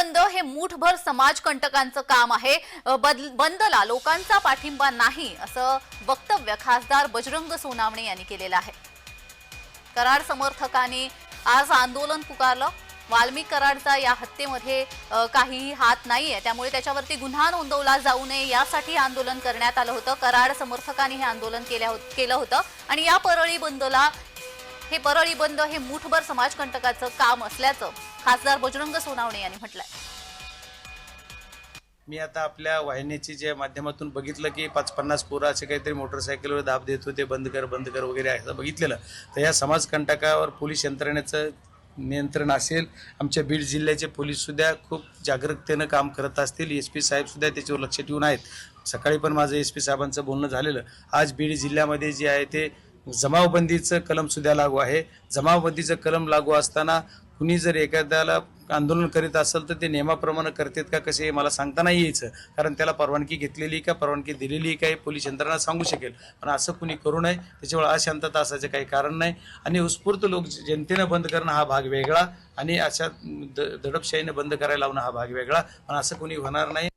बंद हे मूठभर समाजकंटकांचं काम आहे. बंदला लोकांचा पाठिंबा नाही असं वक्तव्य खासदार बजरंग सोनावणे यांनी केलेलं आहे. कराड समर्थकांनी आज आंदोलन पुकारलं. वाल्मिक कराडचा या हत्येमध्ये काहीही हात नाहीये. त्यामुळे त्याच्यावरती गुन्हा नोंदवला जाऊ नये यासाठी आंदोलन करण्यात आलं होतं. कराड समर्थकांनी हे आंदोलन केल्या केलं होतं. आणि या परळी बंदला हे परळी बंद हे मूठभर समाजकंटकाचं काम असल्याचं खासदार बजरंग सोनावणे यांनी म्हटलंय. मी आता आपल्या वाहिनीची जे माध्यमातून बघितलं की पाच पन्नास पोरं असे काहीतरी मोटरसायकलवर दाब देत होते बंद कर बंद कर वगैरे असं बघितलेलं. तर या समाजकंटकावर पोलीस यंत्रणेचं नियंत्रण असेल आमच्या बीड जिल्ह्याचे पोलीससुद्धा खूप जागरूकतेनं काम करत असतील. एस पी साहेबसुद्धा त्याच्यावर लक्ष ठेवून आहेत. सकाळी पण माझं एस पी साहेबांचं बोलणं झालेलं. आज बीड जिल्ह्यामध्ये जे आहे ते जमावबंदीचं कलमसुद्धा लागू आहे. जमावबंदीचं कलम लागू असताना कुणी जर एखाद्याला आंदोलन करीत असेल तर ते नियमाप्रमाणे करतात का कसे हे मला सांगता नाही यायचं. कारण त्याला परवानगी घेतलेली का परवानगी दिलेली का हे पोलीस यंत्रणा सांगू शकेल. पण असं कुणी करू नये त्याच्यामुळे अशांतता असायचं काही कारण नाही. आणि उत्स्फूर्त लोक जनतेनं बंद करणं हा भाग वेगळा आणि अशा द दडपशाहीनं बंद करायला लावणं हा भाग वेगळा. पण असं कुणी होणार नाही.